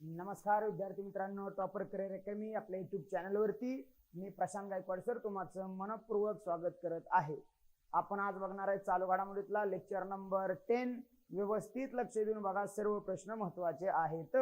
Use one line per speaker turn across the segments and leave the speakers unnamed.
नमस्कार विद्यार्थी मित्रांनो टॉपर करिअर अकॅडमी आपल्या युट्यूब चॅनलवरती मी प्रशांत गायकवाड सर तुमचं मनपूर्वक स्वागत करत आहे. आपण आज बघणार आहे चालू घडामोडीतला लेक्चर नंबर टेन व्यवस्थित लक्ष देऊन बघा सर्व प्रश्न महत्त्वाचे आहेत.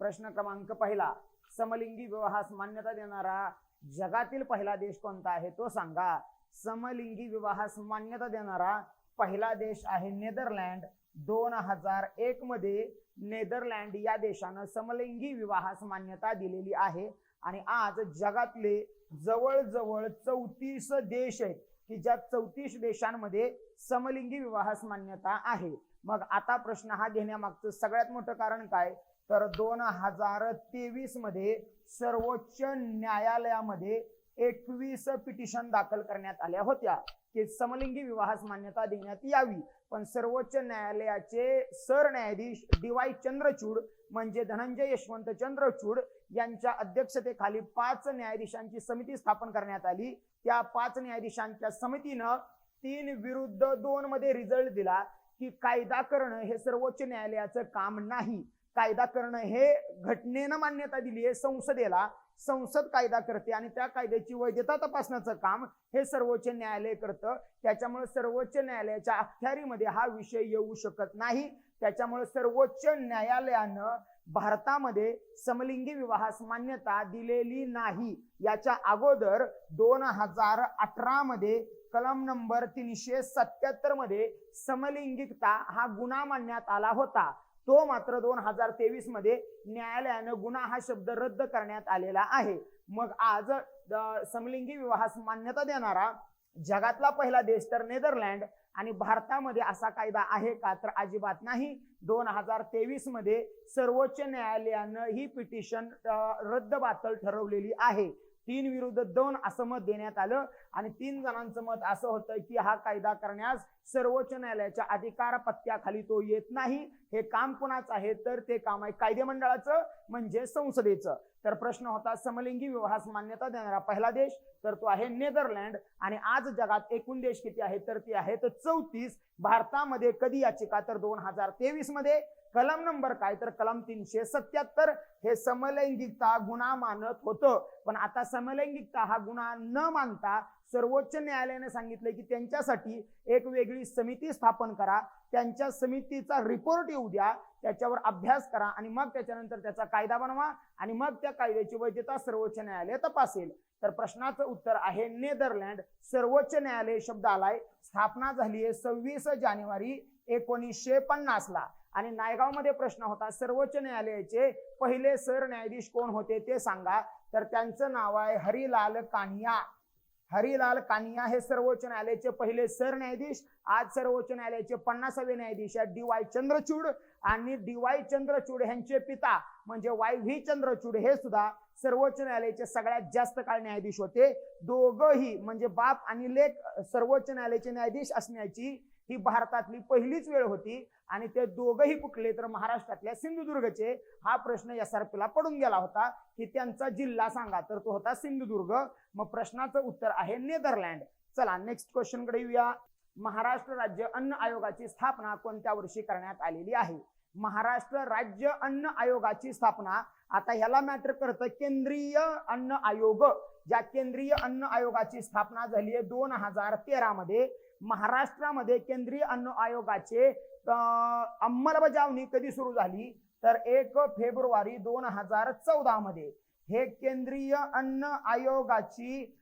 प्रश्न क्रमांक पहिला समलिंगी विवाहास मान्यता देणारा जगातील पहिला देश कोणता आहे तो सांगा. समलिंगी विवाहास मान्यता देणारा पहिला देश आहे नेदरलँड. दोन हजार एक मध्ये नेदरलँड या देशानं समलिंगी विवाहास मान्यता दिलेली आहे. आणि आज जगातले जवळजवळ चौतीस देश आहेत की ज्या चौतीस देशांमध्ये समलिंगी विवाहास मान्यता आहे. मग आता प्रश्न हा घेण्यामागचं सगळ्यात मोठं कारण काय? तर दोन हजार तेवीसमध्ये सर्वोच्च न्यायालयामध्ये एकवीस पिटिशन दाखल करण्यात आल्या होत्या. की समलिंगी विवाहास मान्यता देण्यात यावी. पण सर्वोच्च न्यायालयाचे सरन्यायाधीश डी वाय चंद्रचूड म्हणजे धनंजय यशवंत चंद्रचूड यांच्या अध्यक्षतेखाली पाच न्यायाधीशांची समिती स्थापन करण्यात आली. त्या पाच न्यायाधीशांच्या समितीनं तीन विरुद्ध दोन मध्ये रिझल्ट दिला की कायदा करणं हे सर्वोच्च न्यायालयाचं काम नाही. कायदा करणं हे घटनेनं मान्यता दिली आहे संसदेला. संसद कायदा करते आणि त्या कायद्याची वैधता तपासण्याचं काम हे सर्वोच्च न्यायालय करतं. त्याच्यामुळे सर्वोच्च न्यायालयाच्या अखत्यारीमध्ये हा विषय येऊ शकत नाही. त्याच्यामुळे सर्वोच्च न्यायालयानं भारतामध्ये समलिंगी विवाहास मान्यता दिलेली नाही. याच्या अगोदर दोन हजार अठरा मध्ये कलम नंबर तीनशे सत्याहत्तरमध्ये समलिंगिकता हा गुन्हा मानण्यात आला होता. तो मात्र दोन हजार तेवीसमध्ये न्यायालयानं गुन्हा हा शब्द रद्द करण्यात आलेला आहे. मग आज समलिंगी विवाहास मान्यता देणारा जगातला पहिला देश तर नेदरलँड आणि भारतामध्ये असा कायदा आहे का तर अजिबात नाही. दोन हजार तेवीसमध्ये सर्वोच्च न्यायालयानं ही पिटिशन रद्दबातल ठरवलेली आहे. तीन विरुद्ध दोन असं मत देण्यात आलं. आणि तीन जणांचं मत असं होतं की हा कायदा करण्यास सर्वोच्च न्यायालयाच्या अधिकार पत्त्याखाली तो येत नाही. हे काम कुणाचं आहे? तर ते काम आहे कायदे मंडळाचं म्हणजे संसदेचं. तर प्रश्न होता समलिंगी विवाहास मान्यता देणारा पहिला देश तर तो आहे नेदरलँड. आणि आज जगात एकूण देश किती आहेत? तर ती आहेत चौतीस. भारतामध्ये कधी याचिका? तर दोन हजार तेवीसमध्ये. कलम नंबर काय? तर कलम तीनशे सत्याहत्तर. हे समलैंगिकता गुन्हा मानत होतं. पण आता समलैंगिकता हा गुन्हा न मानता सर्वोच्च न्यायालयाने सांगितलं की त्यांच्यासाठी एक वेगळी समिती स्थापन करा. त्यांच्या समितीचा रिपोर्ट येऊ द्या. त्याच्यावर अभ्यास करा आणि मग त्याच्यानंतर त्याचा कायदा बनवा आणि मग त्या कायद्याची वैधता सर्वोच्च न्यायालय तपासेल. तर प्रश्नाचं उत्तर आहे नेदरलँड. सर्वोच्च न्यायालय शब्द आलाय. स्थापना झाली आहे सव्वीस जानेवारी एकोणीसशे पन्नासला. आणि नायगावमध्ये प्रश्न होता सर्वोच्च न्यायालयाचे पहिले सरन्यायाधीश कोण होते ते सांगा. तर त्यांचं नाव आहे हरिलाल कानिया. हरिलाल कानिया हे सर्वोच्च न्यायालयाचे पहिले सरन्यायाधीश आज सर्वोच्च न्यायालयाचे पन्नासावे न्यायाधीश आहेत. डी वाय चंद्रचूड आणि डी वाय चंद्रचूड यांचे पिता म्हणजे वाय व्ही चंद्रचूड हे सुद्धा सर्वोच्च न्यायालयाचे सगळ्यात जास्त काळ न्यायाधीश होते. दोघही म्हणजे बाप आणि लेख सर्वोच्च न्यायालयाचे न्यायाधीश असण्याची ही भारतातली पहिलीच वेळ होती. आणि ते दोघही कुठले तर महाराष्ट्रातल्या सिंधुदुर्गचे हा प्रश्न एस आर पीला पडून गेला होता. की त्यांचा जिल्हा सांगा तर तो होता सिंधुदुर्ग. मग प्रश्नाचं उत्तर आहे नेदरलँड. चला नेक्स्ट क्वेश्चनकडे येऊया. महाराष्ट्र राज्य अन्न आयोगाची स्थापना कोणत्या वर्षी करण्यात आलेली आहे? महाराष्ट्र राज्य अन्न आयोगाची स्थापना आता ह्याला मॅटर करतं केंद्रीय अन्न आयोग. ज्या केंद्रीय अन्न आयोगाची स्थापना झाली आहे दोन हजार तेरा मध्ये महाराष्ट्रामध्ये केंद्रीय अन्न आयोगाचे अं, अंमलबजावणी कधी सुरू झाली? तर एक फेब्रुवारी दोन हजार चौदा मध्ये. हे केंद्रीय अन्न आयोगाची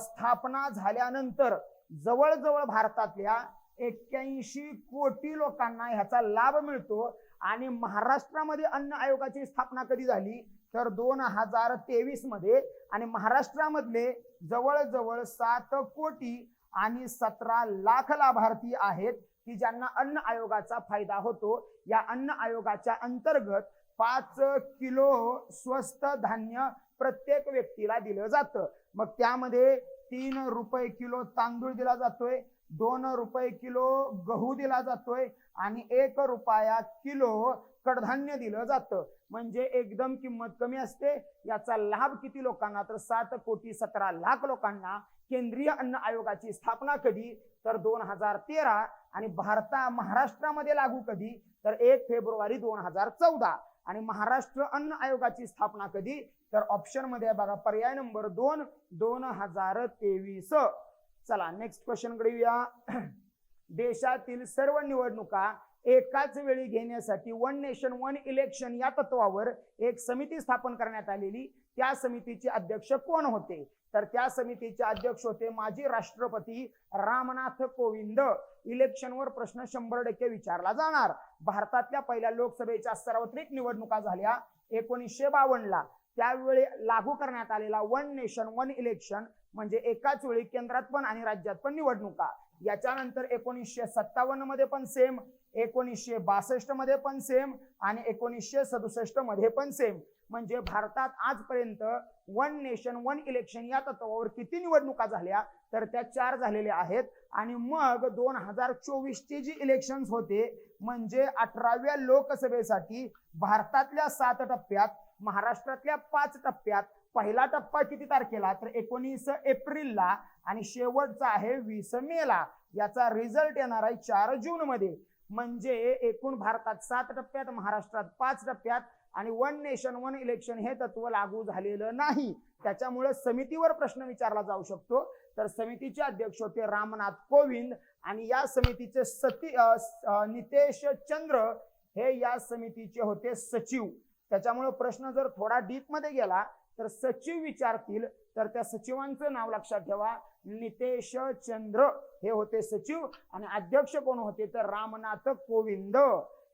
स्थापना झाल्यानंतर जवळजवळ भारतातल्या एक्क्याऐंशी कोटी लोकांना ह्याचा लाभ मिळतो आणि महाराष्ट्रामध्ये अन्न आयोगाची स्थापना कधी झाली? तर दोन हजार तेवीसमध्ये. आणि महाराष्ट्रामधले जवळजवळ सात कोटी आणि सतरा लाख लाभार्थी आहेत की ज्यांना अन्न आयोगाचा फायदा होतो. या अन्न आयोगाच्या अंतर्गत पाच किलो स्वस्त धान्य प्रत्येक व्यक्तीला दिलं जातं. मग त्यामध्ये तीन रुपये किलो तांदूळ दिला जातोय दोन रुपये किलो गहू दिला जातोय आणि एक रुपया किलो कडधान्य दिलं जातं. म्हणजे एकदम किंमत कमी असते. याचा लाभ किती लोकांना? तर सात कोटी सतरा लाख लोकांना केंद्रीय अन्न आयोगाची स्थापना कधी? तर दोन हजार तेरा आणि भारता महाराष्ट्रामध्ये लागू कधी? तर एक फेब्रुवारी दोन हजार चौदा. आणि महाराष्ट्र अन्न आयोगाची स्थापना कधी? तर ऑप्शनमध्ये बघा पर्याय नंबर दोन दोन हजार तेवीस. चला नेक्स्ट क्वेश्चनकडे येऊया. देशातील सर्व निवडणुका एकाच वेळी घेण्यासाठी वन नेशन वन इलेक्शन या तत्वावर एक समिती स्थापन करण्यात आलेली. त्या समितीचे अध्यक्ष कोण होते? तर त्या समितीचे अध्यक्ष होते माजी राष्ट्रपती रामनाथ कोविंद. इलेक्शनवर प्रश्न शंभर टक्के विचारला जाणार. भारतातल्या पहिल्या लोकसभेच्या सार्वत्रिक निवडणुका झाल्या एकोणीसशे बावन्नला. त्यावेळी लागू करण्यात आलेला वन नेशन वन इलेक्शन म्हणजे एकाच वेळी केंद्रात पण आणि राज्यात पण निवडणुका. याच्यानंतर एकोणीसशे सत्तावन्नमध्ये पण सेम एकोणीसशे बासष्टमध्ये पण सेम आणि एकोणीसशे सदुसष्टमध्ये पण सेम म्हणजे भारतात आजपर्यंत वन नेशन वन इलेक्शन या तत्वावर किती निवडणुका झाल्या? तर त्या चार झालेल्या आहेत. आणि मग दोन हजार चोवीसचे जी इलेक्शन होते म्हणजे अठराव्या लोकसभेसाठी भारतातल्या सात टप्प्यात महाराष्ट्रातल्या पाच टप्प्यात पहिला टप्पा किती तारखेला? तर एकोणीस एप्रिलला आणि शेवटचा आहे वीस मेला. याचा रिझल्ट येणार आहे चार जून मध्ये म्हणजे एकूण भारतात सात टप्प्यात महाराष्ट्रात पाच टप्प्यात आणि वन नेशन वन इलेक्शन हे तत्व लागू झालेलं नाही. त्याच्यामुळे समितीवर प्रश्न विचारला जाऊ शकतो. तर समितीचे अध्यक्ष होते रामनाथ कोविंद आणि या समितीचे सती नितेश चंद्र हे या समितीचे होते सचिव. त्याच्यामुळे प्रश्न जर थोडा डीपमध्ये गेला तर सचिव विचारतील तर त्या सचिवांचं नाव लक्षात ठेवा. नितेश चंद्र हे होते सचिव आणि अध्यक्ष कोण होते? तर रामनाथ कोविंद.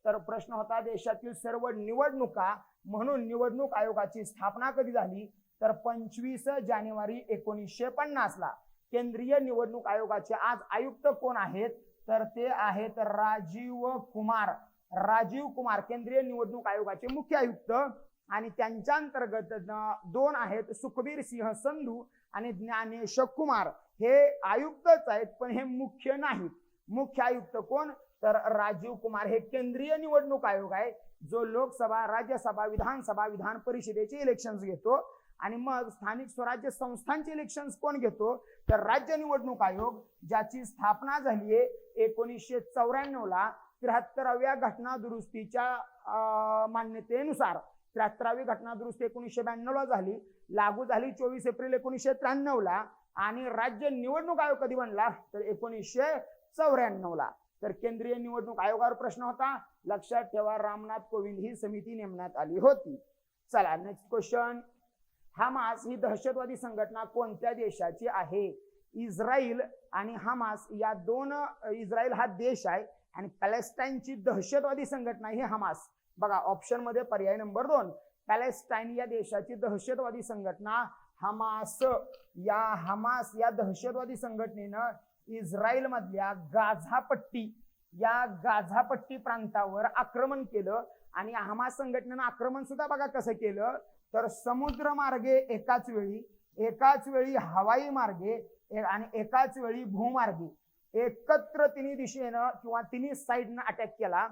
तर प्रश्न होता देशातील सर्व निवडणुका म्हणून निवडणूक आयोगाची स्थापना कधी झाली? तर पंचवीस जानेवारी एकोणीसशे पन्नासला. केंद्रीय निवडणूक आयोगाचे आज आयुक्त कोण आहेत? तर ते आहेत राजीव कुमार. राजीव कुमार केंद्रीय निवडणूक आयोगाचे मुख्य आयुक्त आणि त्यांच्या अंतर्गत दोन आहेत सुखबीर सिंह संधू आणि ज्ञानेश कुमार. हे आयुक्तच आहेत पण हे मुख्य नाहीत. मुख्य आयुक्त कोण? तर राजीव कुमार. हे केंद्रीय निवडणूक आयोग आहे जो लोकसभा राज्यसभा विधानसभा विधान परिषदेचे इलेक्शन घेतो. आणि मग स्थानिक स्वराज्य संस्थांचे इलेक्शन कोण घेतो? तर राज्य निवडणूक आयोग ज्याची स्थापना झाली आहे एकोणीसशे चौऱ्याण्णव ला त्र्याहत्तराव्या घटना दुरुस्तीच्या अं, मान्यतेनुसार. त्र्याहत्तरावी घटना दुरुस्ती एकोणीसशे ब्याण्णव ला झाली. लागू झाली चोवीस एप्रिल एकोणीसशे त्र्याण्णवला. आणि राज्य निवडणूक आयोग कधी बनला? तर एकोणीसशे चौऱ्याण्णव ला तर केंद्रीय निवडणूक आयोगावर प्रश्न होता. लक्षात ठेवा रामनाथ कोविंद ही समिती नेमण्यात आली होती. चला नेक्स्ट क्वेश्चन हमास ही दहशतवादी संघटना कोणत्या देशाची आहे? इस्रायल आणि हमास या दोन इस्रायल हा देश आहे आणि पॅलेस्टाईनची दहशतवादी संघटना ही हमास. बघा ऑप्शनमध्ये पर्याय नंबर दोन. पॅलेस्टाईन या देशाची दहशतवादी संघटना हमास. या हमास या दहशतवादी संघटनेनं इस्रायल मधल्या या गाझापट्टी प्रांतावर आक्रमण केलं आणि हमास संघटनेनं आक्रमण सुद्धा बघा कसं केलं? तर समुद्र मार्गे एकाच वेळी एकाच वेळी हवाई मार्गे आणि एकाच वेळी भूमार्गे एकत्र तिन्ही दिशेनं किंवा तिन्ही साईडनं अटॅक केला.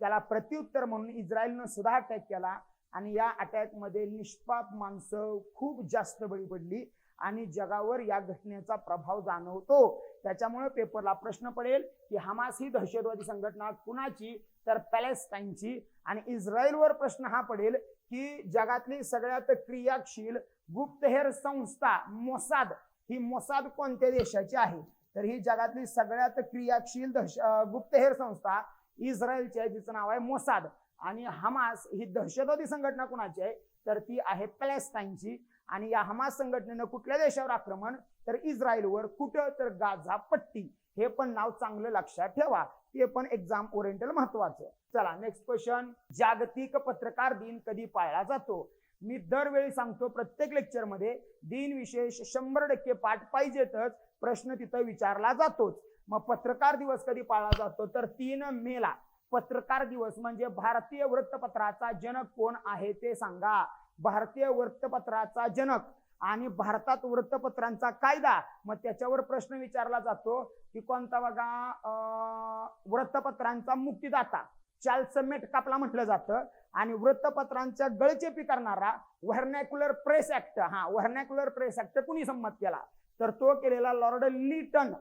त्याला प्रत्युत्तर म्हणून इस्रायलनं सुद्धा अटॅक केला आणि या अटॅकमध्ये निष्पाप माणसं खूप जास्त बळी पडली आणि जगावर या घटनेचा प्रभाव जाणवतो. त्याच्यामुळे पेपरला प्रश्न पडेल की हमास ही दहशतवादी संघटना कुणाची? तर पॅलेस्टाईनची. आणि इस्रायलवर प्रश्न हा पडेल की जगातली सगळ्यात क्रियाशील गुप्तहेर संस्था मोसाद ही मोसाद कोणत्या देशाची आहे? तर ही जगातली सगळ्यात क्रियाशील दहश गुप्तहेर संस्था इस्रायलची आहे जिचं नाव आहे मोसाद. आणि हमास ही दहशतवादी संघटना कुणाची आहे? तर ती आहे पॅलेस्टाईनची. आणि या हमास संघटनेनं कुठल्या देशावर आक्रमण? तर इस्रायलवर कुठं? तर गाझा पट्टी. हे पण नाव चांगलं लक्षात ठेवा. ते पण एक्झाम ओरिएंटल महत्वाचं. चला नेक्स्ट क्वेश्चन जागतिक पत्रकार दिन कधी पाळला जातो? मी दरवेळी सांगतो प्रत्येक लेक्चरमध्ये दिन विशेष शंभर टक्के पाठ पाहिजेतच. प्रश्न तिथं विचारला जातोच. मग पत्रकार दिवस कधी पाळला जातो? तर तीन मेला. पत्रकार दिवस म्हणजे भारतीय वृत्तपत्राचा जनक कोण आहे ते सांगा. भारतीय वृत्तपत्राचा जनक आणि भारतात वृत्तपत्रांचा कायदा. मग त्याच्यावर प्रश्न विचारला जातो की कोणता बघा अं, वृत्तपत्रांचा मुक्तीदाता. चार्ल्स मेटकापला म्हटलं जातं. आणि वृत्तपत्रांच्या गळचेपी करणारा व्हर्नॅक्युलर प्रेस ऍक्ट. हा व्हर्नॅक्युलर प्रेस ऍक्ट कुणी संमत केला? तर तो केलेला Lord Lytton.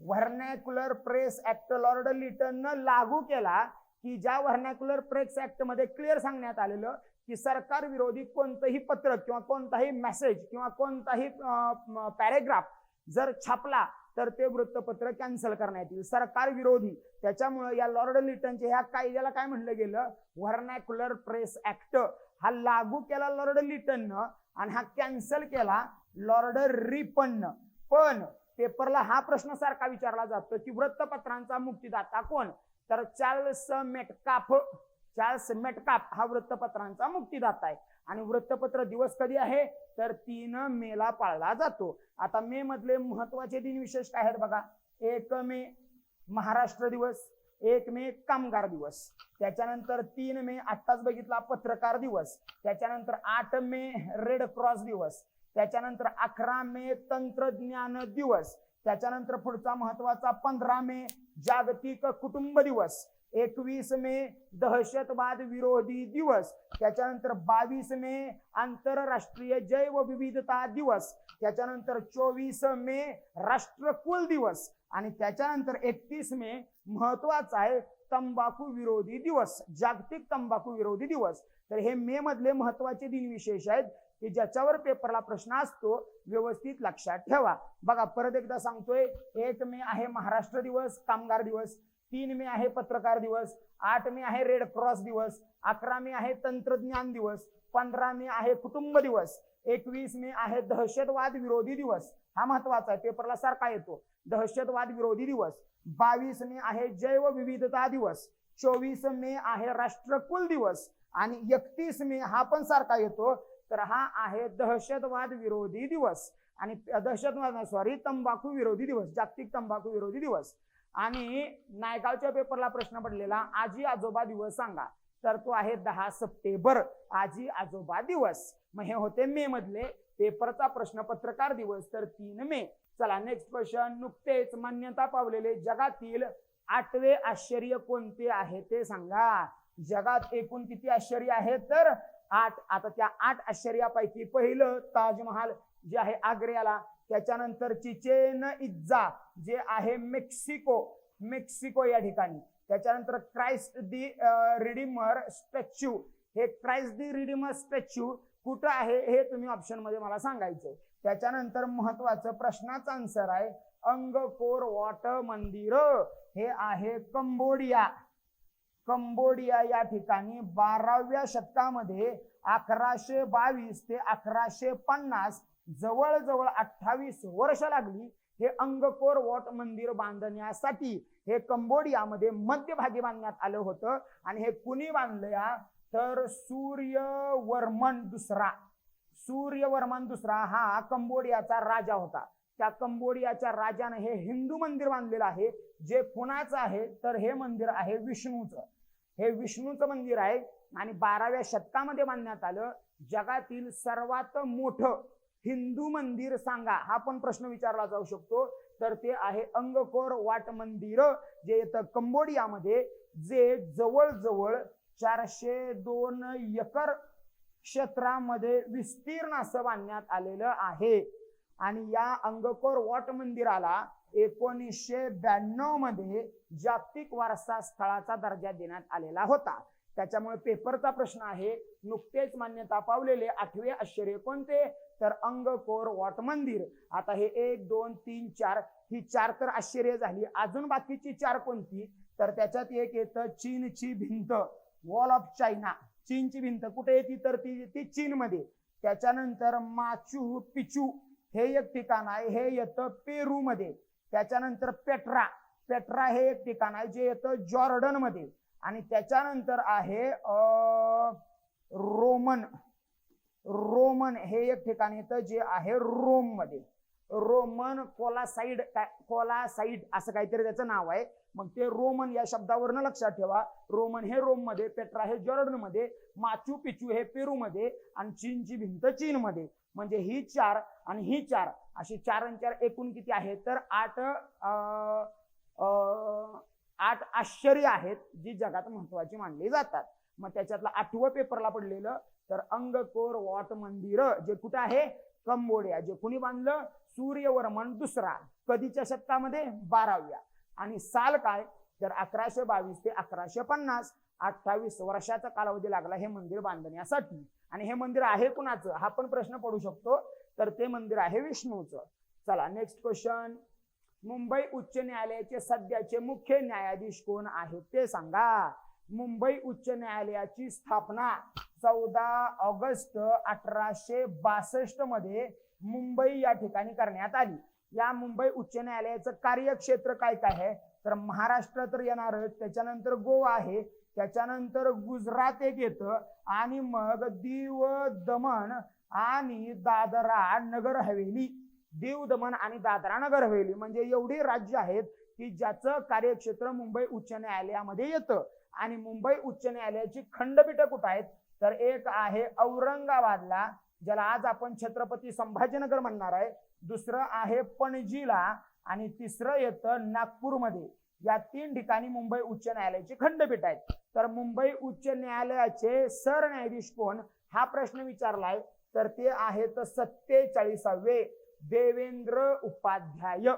Vernacular press act Lord लिटननं लागू केला की ज्या व्हर्नॅक्युलर प्रेस ऍक्टमध्ये क्लिअर सांगण्यात आलेलं की सरकार विरोधी कोणतंही पत्र किंवा कोणताही मेसेज किंवा कोणताही पॅरेग्राफ जर छापला तर ते वृत्तपत्र कॅन्सल करण्यात येईल. सरकार विरोधी. त्याच्यामुळे या लॉर्ड लिटनच्या ह्या कायद्याला काय म्हणलं गेलं? व्हर्नॅक्युलर प्रेस ऍक्ट हा लागू केला लॉर्ड लिटननं आणि हा कॅन्सल केला लॉर्ड रिपननं पण पेपरला हा प्रश्न सारखा विचारला जातो की वृत्तपत्रांचा मुक्तीदाता कोण? तर चार्ल्स मेटकाफ चार्ल्स मेटकाप हा वृत्तपत्रांचा मुक्तीदाता आहे. आणि वृत्तपत्र दिवस कधी आहे? तर तीन मेला पाळला जातो. आता मे मधले महत्त्वाचे दिन विशेष काय आहेत बघा? एक मे महाराष्ट्र दिवस. एक मे कामगार दिवस. त्याच्यानंतर तीन मे आत्ताच बघितला पत्रकार दिवस. त्याच्यानंतर आठ मे रेड क्रॉस दिवस. त्याच्यानंतर अकरा मे तंत्रज्ञान दिवस. त्याच्यानंतर पुढचा महत्त्वाचा पंधरा मे जागतिक कुटुंब दिवस. एकवीस मे दहशतवाद विरोधी दिवस. त्याच्यानंतर बावीस मे आंतरराष्ट्रीय जैव विविधता दिवस. त्याच्यानंतर चोवीस मे राष्ट्रकुल दिवस. आणि त्याच्यानंतर एकतीस मे महत्त्वाचा आहे तंबाखू विरोधी दिवस. जागतिक तंबाखू विरोधी दिवस. तर हे मे मधले महत्त्वाचे दिन विशेष आहेत. की ज्याच्यावर पेपरला प्रश्न असतो व्यवस्थित लक्षात ठेवा. बघा परत एकदा सांगतोय एक मे आहे महाराष्ट्र दिवस कामगार दिवस. तीन मे आहे पत्रकार दिवस. आठ मे आहे रेड क्रॉस दिवस. अकरा मे आहे तंत्रज्ञान दिवस. पंधरा मे आहे कुटुंब दिवस. एकवीस मे आहे दहशतवाद विरोधी दिवस. हा महत्त्वाचा आहे पेपरला सारखा येतो. दहशतवाद विरोधी दिवस. बावीस मे आहे जैव विविधता दिवस. चोवीस मे आहे राष्ट्रकुल दिवस. आणि एकतीस मे हा पण सारखा येतो. तर हा आहे दहशतवाद विरोधी दिवस. आणि दहशतवाद सॉरी तंबाखू विरोधी दिवस जागतिक तंबाखू विरोधी दिवस. आणि नायगावच्या पेपरला प्रश्न पडलेला आजी आजोबा दिवस सांगा. तर तो आहे दहा सप्टेंबर आजी आजोबा दिवस. मग हे होते मे मधले पेपरचा प्रश्न पत्रकार दिवस तर तीन मे. चला नेक्स्ट क्वेश्चन नुकतेच मान्यता पावलेले जगातील आठवे आश्चर्य कोणते आहे ते सांगा. जगात एकूण किती आश्चर्य आहे? तर आठ आता त्या आठ आश्चर्यापैकी पहिलं ताजमहाल जे आहे आग्र्याला त्याच्यानंतर चिचेन इज्जा जे आहे मेक्सिको मेक्सिको या ठिकाणी. त्याच्यानंतर क्राइस्ट दी रिडीमर स्टॅच्यू. हे क्राइस्ट दी रिडीमर स्टॅच्यू कुठं आहे हे तुम्ही ऑप्शनमध्ये मला सांगायचंय. त्याच्यानंतर महत्वाचं प्रश्नाचं आन्सर आहे अंगकोर वॉटर मंदिर. हे आहे कंबोडिया. कंबोडिया या ठिकाणी बाराव्या शतकामध्ये अकराशे बावीस ते अकराशे पन्नास जवळजवळ अठ्ठावीस वर्ष लागली हे अंगकोर वॉट मंदिर बांधण्यासाठी. हे कंबोडियामध्ये मध्यभागी बांधण्यात आलं होतं आणि हे कुणी बांधलं तर सूर्यवर्मन दुसरा. सूर्यवर्मन दुसरा हा कंबोडियाचा राजा होता. त्या कंबोडियाच्या राजाने हे हिंदू मंदिर बांधलेलं आहे. जे कुणाचं आहे? तर हे मंदिर आहे विष्णूचं. हे विष्णूचं मंदिर आहे आणि बाराव्या शतकामध्ये बांधण्यात आलं. जगातील सर्वात मोठं हिंदू मंदिर सांगा हा पण प्रश्न विचारला जाऊ शकतो. तर ते आहे अंगकोर वाट मंदिर जे येतं कंबोडियामध्ये जे जवळजवळ चारशे दोन एकर क्षेत्रामध्ये विस्तीर्ण असं बांधण्यात आलेलं आहे. आणि या अंगकोर वॉट मंदिराला एकोणीसशे ब्याण्णवमध्ये जागतिक वारसा स्थळाचा दर्जा देण्यात आलेला होता. त्याच्यामुळे पेपरचा प्रश्न आहे नुकतेच मान्यता पावलेले आठवे आश्चर्य कोणते? तर अंगकोर वॉट मंदिर आता हे एक दोन तीन चार ही चार तर आश्चर्य झाली. अजून बाकीची चार कोणती? तर त्याच्यात एक येतं चीनची भिंत वॉल ऑफ चायना. चीनची भिंत कुठे येते तर ती ती चीनमध्ये. त्याच्यानंतर माचू पिचू हे एक ठिकाण आहे. हे येतं पेरू मध्ये त्याच्यानंतर पेट्रा. पेट्रा हे एक ठिकाण आहे जे येतं जॉर्डनमध्ये आणि त्याच्यानंतर आहे रोमन. रोमन हे एक ठिकाण येतं जे आहे रोममध्ये रोमन कोलासाईड कोलासाईड असं काहीतरी त्याचं नाव आहे. मग ते रोमन या शब्दावरनं लक्षात ठेवा. रोमन हे रोममध्ये पेट्रा हे जॉर्डनमध्ये माचू पिचू हे पेरू मध्ये आणि चीनची भिंत चीन मध्ये म्हणजे ही चार आणि ही चार अशी चार आणि चार एकूण किती आहेत? तर आठ आठ आश्चर्य आहेत जी जगात महत्वाची मानली जातात. मग त्याच्यातलं आठवं पेपरला पडलेलं तर अंगकोर वॉट मंदिर जे कुठं आहे? कंबोडिया. जे कुणी बांधलं? सूर्यवर्मन दुसरा. कधीच्या शतकामध्ये? बाराव्या. आणि साल काय? तर अकराशे बावीस ते अकराशे पन्नास. अठ्ठावीस वर्षाचा कालावधी लागला हे मंदिर बांधण्यासाठी. आणि हे मंदिर आहे कुणाचं? हा पण प्रश्न पडू शकतो. तर ते मंदिर आहे विष्णूचं. चला नेक्स्ट क्वेश्चन मुंबई उच्च न्यायालयाचे सध्याचे मुख्य न्यायाधीश कोण आहेत ते सांगा. मुंबई उच्च न्यायालयाची स्थापना चौदा ऑगस्ट अठराशे बासष्टमध्ये मुंबई या ठिकाणी करण्यात आली. या मुंबई उच्च न्यायालयाचं कार्यक्षेत्र काय काय आहे? तर महाराष्ट्र तर येणारच त्याच्यानंतर गोवा आहे त्याच्यानंतर गुजरात एक येतं आणि मग दीव दमण आणि दादरा नगर हवेली दीव दमन आणि दादरा नगर हवेली म्हणजे एवढी राज्य आहेत की ज्याचं कार्यक्षेत्र मुंबई उच्च न्यायालयामध्ये येतं. आणि मुंबई उच्च न्यायालयाची खंडपीठ कुठं आहेत? तर एक आहे औरंगाबादला ज्याला आज आपण छत्रपती संभाजीनगर म्हणणार आहे. दुसरं आहे पणजीला आणि तिसरं येतं नागपूरमध्ये. या तीन ठिकाणी मुंबई उच्च न्यायालयाची खंडपीठ आहेत. तर मुंबई उच्च न्यायालयाचे सरन्यायाधीश कोण? हा प्रश्न विचारलाय. तर ते आहेत सत्तेचाळीसावे. देवेंद्र उपाध्याय.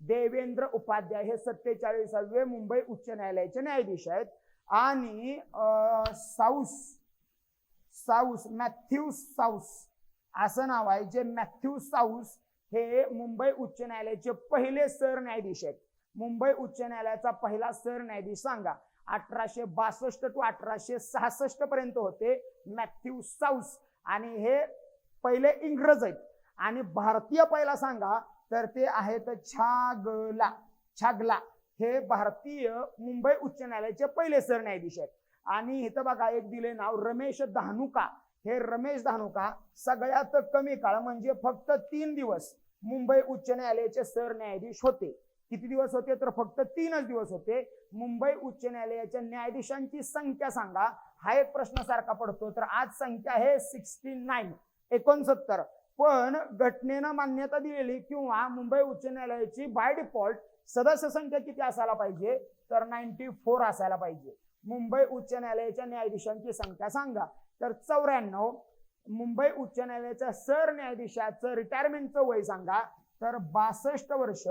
देवेंद्र उपाध्याय हे सत्तेचाळीसावे मुंबई उच्च न्यायालयाचे न्यायाधीश आहेत. आणि साऊस साऊस मॅथ्यू साऊस असं नाव आहे जे मॅथ्यू साऊस हे मुंबई उच्च न्यायालयाचे पहिले सरन्यायाधीश आहेत. मुंबई उच्च न्यायालयाचा पहिला सरन्यायाधीश सांगा. अठराशे बासष्ट टू अठराशे सहासष्ट पर्यंत होते मॅथ्यू साऊस. आणि हे पहिले इंग्रज आहेत. आणि भारतीय पहिला सांगा तर ते आहेत छागला. छागला हे भारतीय मुंबई उच्च न्यायालयाचे पहिले सरन्यायाधीश आहेत. आणि इथं बघा एक दिले नाव रमेश धानुका. हे रमेश धानुका सगळ्यात कमी काळ म्हणजे फक्त तीन दिवस मुंबई उच्च न्यायालयाचे सरन्यायाधीश होते. किती दिवस होते? तर फक्त तीनच दिवस होते. मुंबई उच्च न्यायालयाच्या न्यायाधीशांची संख्या सांगा हा एक प्रश्न सारखा पडतो. तर आज संख्या आहे सिक्स्टी नाईन एकोणसत्तर. पण घटनेनं मान्यता दिलेली किंवा मुंबई उच्च न्यायालयाची बाय डिफॉल्ट सदस्य संख्या किती असायला पाहिजे? तर नाईन्टी फोर असायला पाहिजे. मुंबई उच्च न्यायालयाच्या न्यायाधीशांची संख्या सांगा. तर चौऱ्याण्णव मुंबई उच्च न्यायालयाच्या सरन्यायाधीशाचं रिटायरमेंटचं वय सांगा. तर बासष्ट वर्ष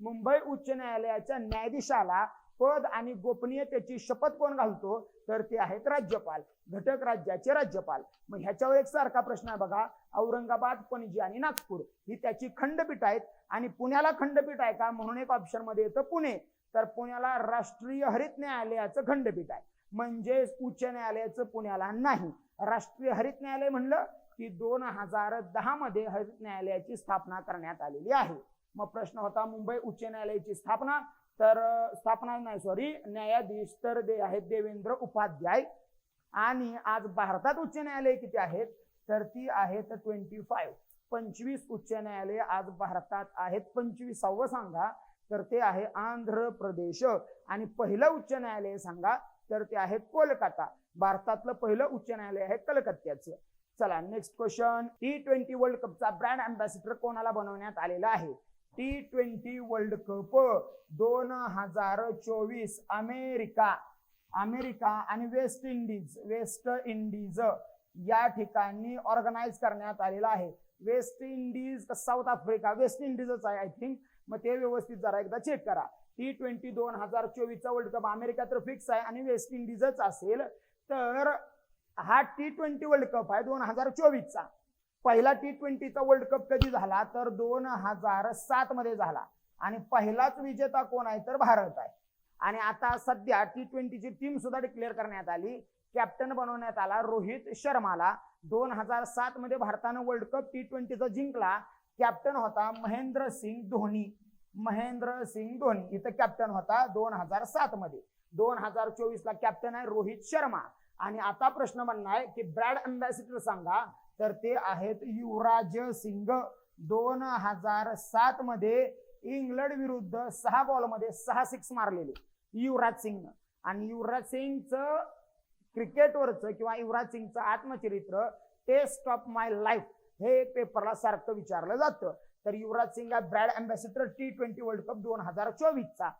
मुंबई उच्च न्यायालयाच्या न्यायाधीशाला पद आणि गोपनीयतेची शपथ कोण घालतो? तर ते आहेत राज्यपाल घटक राज्याचे राज्यपाल. मग ह्याच्यावर एक सारखा प्रश्न आहे बघा. औरंगाबाद पणजी आणि नागपूर ही त्याची खंडपीठ आहेत. आणि पुण्याला खंडपीठ आहे का? म्हणून एक ऑप्शनमध्ये येतं पुणे. तर पुण्याला राष्ट्रीय हरित न्यायालयाचं खंडपीठ आहे. म्हणजे उच्च न्यायालयाचं पुण्याला नाही. राष्ट्रीय हरित न्यायालय म्हणलं की दोन हजार दहा मध्ये हरित न्यायालयाची स्थापना करण्यात आलेली आहे. मग प्रश्न होता मुंबई उच्च न्यायालयाची स्थापना. तर स्थापना नाही सॉरी न्यायाधीश तर दे आहेत देवेंद्र उपाध्याय. आणि आज भारतात उच्च न्यायालय किती आहेत? तर ती आहेत ट्वेंटी फाईव्ह पंचवीस उच्च न्यायालय आज भारतात आहेत. पंचवीसावं सांगा तर ते आहे आंध्र प्रदेश. आणि पहिलं उच्च न्यायालय सांगा तर ते आहे कोलकाता. भारतातलं पहिलं उच्च न्यायालय आहे कलकत्त्याचं. चला next question T twenty world कपचा brand ambassador कोणाला बनवण्यात आलेला आहे? टी ट्वेंटी वर्ल्ड कप दोन हजार चोवीस अमेरिका अमेरिका आणि वेस्ट इंडिज वेस्ट इंडिज या ठिकाणी ऑर्गनाईज करण्यात आलेला आहे. West Indies South Africa West इंडिजच आहे आय थिंक मग ते व्यवस्थित जरा एकदा चेक करा. टी ट्वेंटी दोन हजार चोवीसचा वर्ल्ड कप अमेरिका तर फिक्स आहे आणि वेस्ट इंडिजच असेल. तर हा टी ट्वेंटी वर्ल्ड कप आहे दोन हजार चोवीसचा पहिला टी ट्वेंटीचा वर्ल्ड कप कधी झाला? तर दोन हजार सात मध्ये झाला. आणि पहिलाच विजेता कोण आहे? तर भारत आहे. आणि आता सध्या टी ट्वेंटीची टीम सुद्धा डिक्लेअर करण्यात आली. कॅप्टन बनवण्यात आला रोहित शर्माला. दोन हजार सात मध्ये भारतानं वर्ल्ड कप टी ट्वेंटीचा जिंकला. कॅप्टन होता महेंद्र सिंग धोनी. महेंद्र सिंग धोनी इथं कॅप्टन होता दोन हजार सात मध्ये. दोन हजार चोवीस ला कॅप्टन आहे रोहित शर्मा. आणि आता प्रश्न म्हणणं आहे की ब्रॅड अँबॅसिडर सांगा तर ते आहेत युवराज सिंग. दोन हजार सात मध्ये इंग्लंड विरुद्ध सहा बॉलमध्ये सहा सिक्स मारलेले युवराज सिंग. आणि युवराज सिंगचं क्रिकेटवरचं किंवा युवराज सिंगचं आत्मचरित्र टेस्ट ऑफ माय लाईफ हे पेपरला सारखं विचारलं जातं. तर युवराज सिंग हा brand ambassador T twenty world cup दोन हजार चोवीसचा.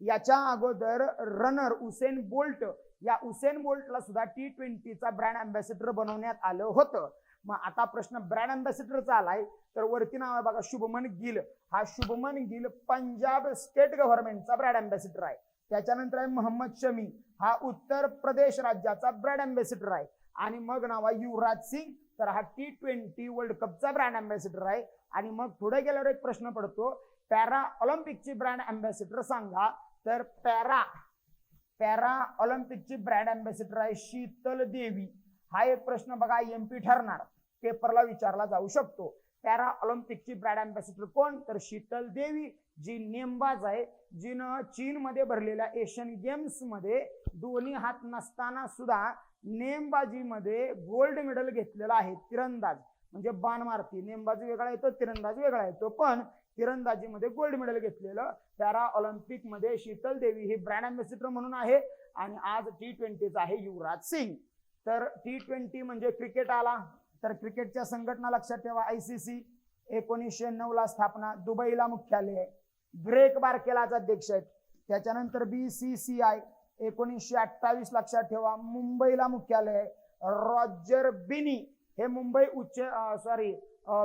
याच्या अगोदर रनर उसेन बोल्ट या उसेन बोल्टला सुद्धा टी ट्वेंटीचा ब्रँड अँबॅसिडर बनवण्यात आलं होतं. मग आता प्रश्न ब्रँड अँबॅसिडरचा आलाय. तर वरती नाव आहे बघा शुभमन गिल. हा शुभमन गिल पंजाब स्टेट गव्हर्नमेंटचा ब्रँड अँबॅसिडर आहे. त्याच्यानंतर आहे मोहम्मद शमी. हा उत्तर प्रदेश राज्याचा ब्रँड अँबॅसिडर आहे. आणि मग नाव आहे युवराज सिंग. तर हा टी ट्वेंटी वर्ल्ड कपचा ब्रँड अँबॅसिडर आहे. आणि मग पुढे गेल्यावर एक प्रश्न पडतो. पॅरा ऑलिम्पिकची ब्रँड अँबॅसिडर सांगा. तर पॅरा पॅरा ऑलिम्पिकची ब्रँड अँबॅसिडर आहे शीतल देवी. हा एक प्रश्न बघा एमपी ठरणार. पेपरला विचारला जाऊ शकतो. पॅरा ऑलिम्पिकची ब्रँड अँबॅसिडर कोण? तर शीतल देवी जी नेमबाज आहे जिनं चीनमध्ये भरलेल्या एशियन गेम्समध्ये दोन्ही हात नसताना सुद्धा नेमबाजीमध्ये गोल्ड मेडल घेतलेला आहे तिरंदाज. म्हणजे बाण मारती. नेमबाजी वेगळा येतो तिरंदाज वेगळा येतो. पण तिरंदाजीमध्ये गोल्ड मेडल घेतलेलं पॅरा ऑलिम्पिकमध्ये शीतल देवी ही ब्रँड अँबॅसिडर म्हणून आहे आणि आज टी ट्वेंटीचा आहे युवराज सिंग. तर टी ट्वेंटी म्हणजे क्रिकेट आला. तर क्रिकेटच्या संघटना लक्षात ठेवा आय सी सी एकोणीसशे नऊ ला स्थापना दुबईला मुख्यालय आहे. ग्रेक बारकेलाचा अध्यक्ष आहेत. त्याच्यानंतर बी सी सी आय एकोणीसशे अठ्ठावीस लक्षात ठेवा मुंबईला मुख्यालय आहे. रॉजर बिनी हे मुंबई उच्च सॉरी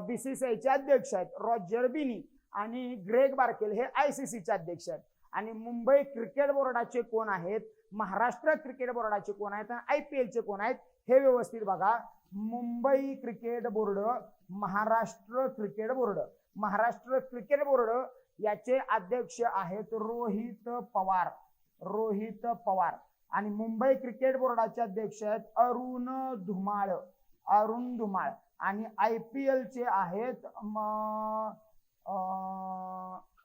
बीसीसीआयचे अध्यक्ष आहेत. रॉजर बिनी आणि ग्रेग बारकेल हे आय सी सीचे अध्यक्ष आहेत. आणि मुंबई क्रिकेट बोर्डाचे कोण आहेत? महाराष्ट्र क्रिकेट बोर्डाचे कोण आहेत? आणि आय पी एलचे कोण आहेत? हे व्यवस्थित बघा. Mumbai cricket board Maharashtra cricket board. Maharashtra cricket board याचे अध्यक्ष आहेत रोहित पवार. रोहित पवार. आणि मुंबई क्रिकेट बोर्डाचे अध्यक्ष आहेत अरुण धुमाळ. अरुण धुमाळ. आणि आय पी एलचे आहेत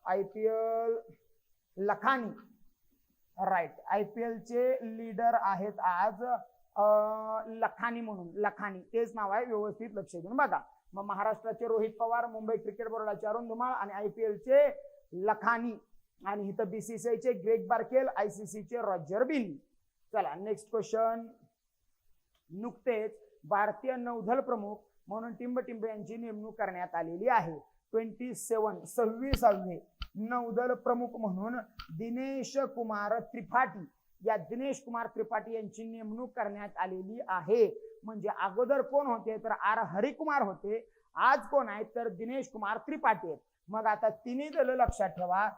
I P L Lakhani. Right I P एलचे लीडर आहेत आज लखानी म्हणून लखानी तेच नाव आहे व्यवस्थित लक्ष देऊन बघा. मग महाराष्ट्राचे रोहित पवार मुंबई क्रिकेट बोर्डाचे अरुण धुमाळ आणि आय पी एलचे लखानी. आणि इथं बीसीसीआयचे ग्रेग बार्केल आयसीसीचे रॉजर बिन चला नेक्स्ट क्वेश्चन नुकतेच भारतीय नौदल प्रमुख म्हणून टिंबटिंब यांची नेमणूक करण्यात आलेली आहे. ट्वेंटी सेवन सव्वीसावे नौदल प्रमुख म्हणून दिनेश कुमार त्रिपाठी. या दिनेश कुमार त्रिपाठी यांची नेमणूक करण्यात आलेली आहे. म्हणजे अगोदर कोण होते? तर आर हरिकुमार होते. आज कोण आहेत? तर दिनेश कुमार त्रिपाठी आहेत. मग आता तिन्ही दल लक्षात ठेवा.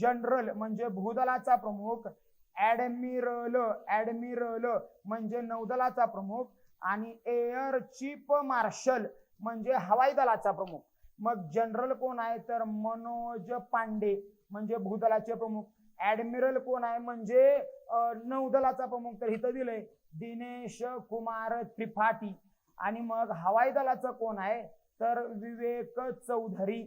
जनरल म्हणजे भूदलाचा प्रमुख ऍडमिरल ऍडमिरल म्हणजे नौदलाचा प्रमुख आणि एअर चीफ मार्शल म्हणजे हवाई दलाचा प्रमुख. मग जनरल कोण आहे? तर मनोज पांडे म्हणजे भूदलाचे प्रमुख. ऍडमिरल कोण आहे? म्हणजे नौदलाचा प्रमुख तर इथं दिलंय दिनेश कुमार त्रिपाठी. आणि मग हवाई दलाचं कोण आहे? तर Vivek Chaudhari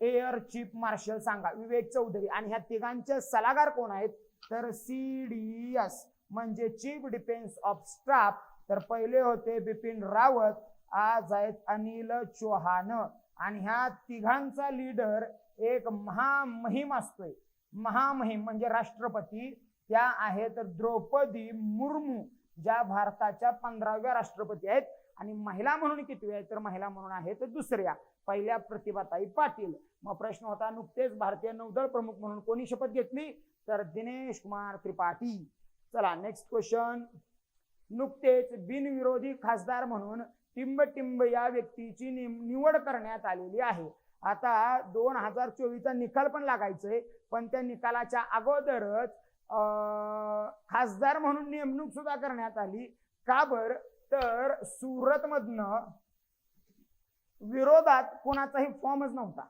air chief marshal सांगा. विवेक चौधरी. आणि ह्या तिघांचे सल्लागार कोण आहेत? तर सी डी एस म्हणजे चीफ डिफेन्स ऑफ स्टाफ. तर पहिले होते बिपिन रावत आज आहेत अनिल चौहान. आणि ह्या तिघांचा लीडर एक महामहिम असतोय. महामहिम म्हणजे राष्ट्रपती त्या आहेत द्रौपदी मुर्मू ज्या भारताच्या पंधराव्या राष्ट्रपती आहेत. आणि महिला म्हणून किती आहेत तर महिला म्हणून आहेत दुसऱ्या. पहिल्या प्रतिभाताई पाटील. मग प्रश्न होता नुकतेच भारतीय नौदल प्रमुख म्हणून कोणी शपथ घेतली? तर दिनेश कुमार त्रिपाठी. चला नेक्स्ट क्वेश्चन नुकतेच बिनविरोधी खासदार म्हणून टिंब टिंब या व्यक्तीची निम- निवड करण्यात आलेली आहे. आता दोन हजार चोवीसचा निकाल पण लागायचंय पण त्या निकालाच्या अगोदरच अं, खासदार म्हणून नेमणूक सुद्धा करण्यात आली. का बर? तर सुरतमधनं विरोधात कोणाचाही फॉर्मच नव्हता.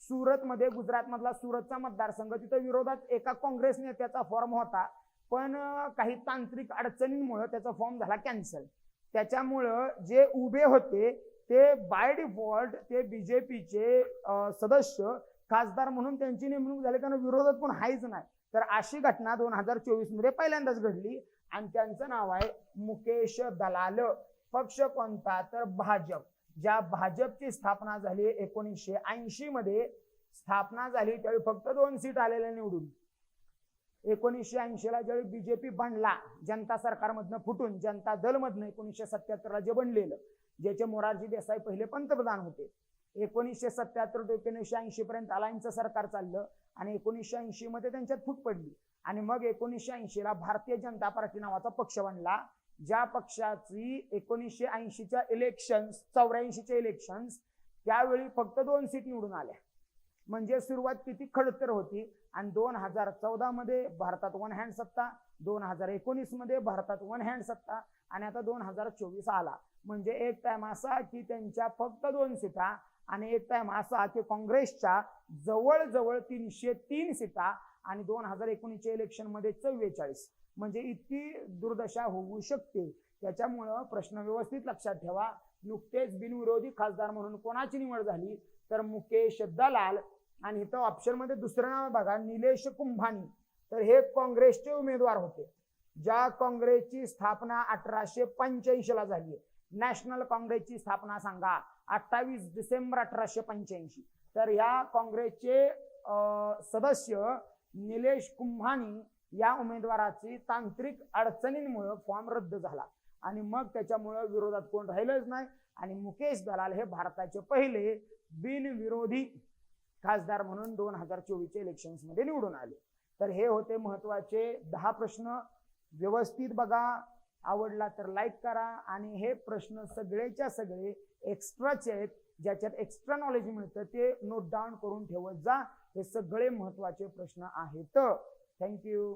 सुरतमध्ये मध्ये सुरतचा मतदारसंघ तिथं विरोधात एका काँग्रेस नेत्याचा फॉर्म होता. पण काही तांत्रिक अडचणींमुळे त्याचा फॉर्म झाला कॅन्सल त्याच्यामुळं जे उभे होते ते बाय डिफॉल्ट ते बीजेपीचे सदस्य खासदार म्हणून त्यांची नेमणूक झाली कारण विरोधात पण हायच नाही. तर अशी घटना दोन हजार चोवीसमध्ये पहिल्यांदाच घडली आणि त्यांचं नाव आहे मुकेश दलाल. पक्ष कोणता? तर भाजप. ज्या भाजपची स्थापना झाली एकोणीसशे ऐंशी मध्ये स्थापना झाली त्यावेळी फक्त दोन सीट आलेल्या निवडून. एकोणीसशे ऐंशीला ज्यावेळी बीजेपी बनला जनता सरकारमधनं फुटून जनता दलमधनं एकोणीसशे सत्याहत्तरला जे बनलेलं ज्याचे मोरारजी देसाई पहिले पंतप्रधान होते. एकोणीसशे सत्याहत्तर ते एकोणीसशे ऐंशी पर्यंत अलायन्सचं सरकार चाललं आणि एकोणीसशे ऐंशी मध्ये त्यांच्यात फूट पडली. आणि मग एकोणीसशे ऐंशी ला भारतीय जनता पार्टी नावाचा पक्ष बनला. ज्या पक्षाची एकोणीसशे ऐंशीच्या इलेक्शन चौऱ्याऐंशीच्या इलेक्शन त्यावेळी फक्त दोन सीट निवडून आल्या. म्हणजे सुरुवात किती खडतर होती? आणि दोन हजार चौदा मध्ये भारतात वन हँड सत्ता दोन हजार एकोणीसमध्ये भारतात वन हँड सत्ता आणि आता दोन हजार चोवीस आला. म्हणजे एक टाइम असा की त्यांच्या फक्त दोन सीटा आणि एक टाइम असा की काँग्रेसच्या जवळजवळ तीनशे तीन सीटा आणि दोन हजार एकोणीसच्या इलेक्शनमध्ये चव्वेचाळीस. म्हणजे इतकी दुर्दशा होऊ शकते. त्याच्यामुळं प्रश्न व्यवस्थित लक्षात ठेवा. नुकतेच बिनविरोधी खासदार म्हणून कोणाची निवड झाली? तर मुकेश दलाल आणि इथं ऑप्शनमध्ये दुसरं नाव बघा निलेश कुंभानी. तर हे काँग्रेसचे उमेदवार होते. ज्या काँग्रेसची स्थापना अठराशे पंच्याऐंशीला झाली झाली नॅशनल काँग्रेसची स्थापना सांगा. अठ्ठावीस डिसेंबर अठराशे पंच्याऐंशी. तर या काँग्रेसचे सदस्य निलेश कुंभानी या उमेदवाराची तांत्रिक अडचणींमुळे फॉर्म रद्द झाला. आणि मग त्याच्यामुळं विरोधात कोण राहिलंच नाही. आणि मुकेश दलाल हे भारताचे पहिले बिनविरोधी खासदार म्हणून दोन हजार चोवीसच्या इलेक्शन्समध्ये निवडून आले. तर हे होते महत्त्वाचे दहा प्रश्न. व्यवस्थित बघा. आवडला तर लाईक करा. आणि हे प्रश्न सगळेच्या सगळे एक्स्ट्राचे आहेत ज्याच्यात एक्स्ट्रा नॉलेज मिळतं ते नोट डाऊन करून ठेवत जा. हे सगळे महत्त्वाचे प्रश्न आहेत. थँक्यू